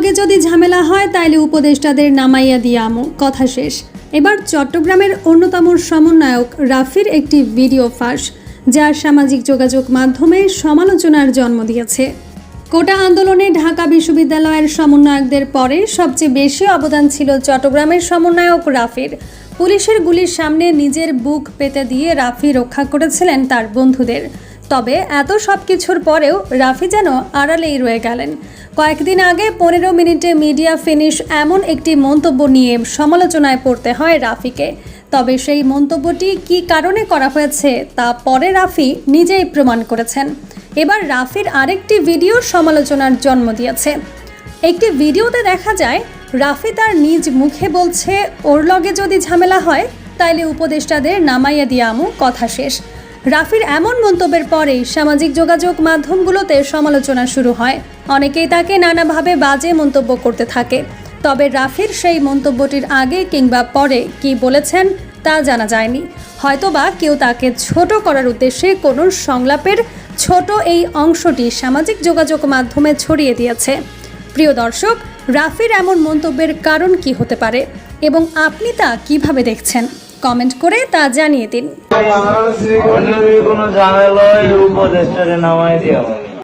যদি যদি ঝামেলা হয়, তাইলে উপদেষ্টাদের নামাইয়া দিয়া আমু। কথা শেষ। এবার চট্টগ্রামের অন্যতম সমন্বয়ক রাফির একটি ভিডিও ফাঁস, যা সামাজিক যোগাযোগ মাধ্যমে সমালোচনার জন্ম দিয়েছে। কোটা আন্দোলনে ঢাকা বিশ্ববিদ্যালয়ের সমন্বয়কদের পরে সবচেয়ে বেশি অবদান ছিল চট্টগ্রামের সমন্বয়ক রাফির। পুলিশের গুলির সামনে নিজের বুক পেতে দিয়ে রাফি রক্ষা করেছিলেন তার বন্ধুদের। তবে এত সব কিছুর পরেও রাফি যেন আড়ালেই রয়ে গেলেন। কয়েকদিন আগে পনেরো মিনিটে মিডিয়া ফিনিশ এমন একটি মন্তব্য নিয়ে সমালোচনায় পড়তে হয় রাফিকে। তবে সেই মন্তব্যটি কী কারণে করা হয়েছে তা পরে রাফি নিজেই প্রমাণ করেছেন। এবার রাফির আরেকটি ভিডিও সমালোচনার জন্ম দিয়েছে। একটি ভিডিওতে দেখা যায়, রাফি তার নিজ মুখে বলছে, ওর লগে যদি ঝামেলা হয়, তাইলে উপদেষ্টাদের নামাইয়া দিয়ামু কথা শেষ। রাফির এমন মন্তব্যের পরেই সামাজিক যোগাযোগ মাধ্যমগুলোতে সমালোচনা শুরু হয়। অনেকেই তাকে নানাভাবে বাজে মন্তব্য করতে থাকে। তবে রাফির সেই মন্তব্যটির আগে কিংবা পরে কি বলেছেন তা জানা যায়নি। হয়তোবা কেউ তাকে ছোট করার উদ্দেশ্যে কোনো সংলাপের ছোট এই অংশটি সামাজিক যোগাযোগ মাধ্যমে ছড়িয়ে দিয়েছে। প্রিয় দর্শক, রাফির এমন মন্তব্যের কারণ কি হতে পারে এবং আপনি তা কীভাবে দেখছেন? কমেন্ট করে তা জানিয়ে দিন।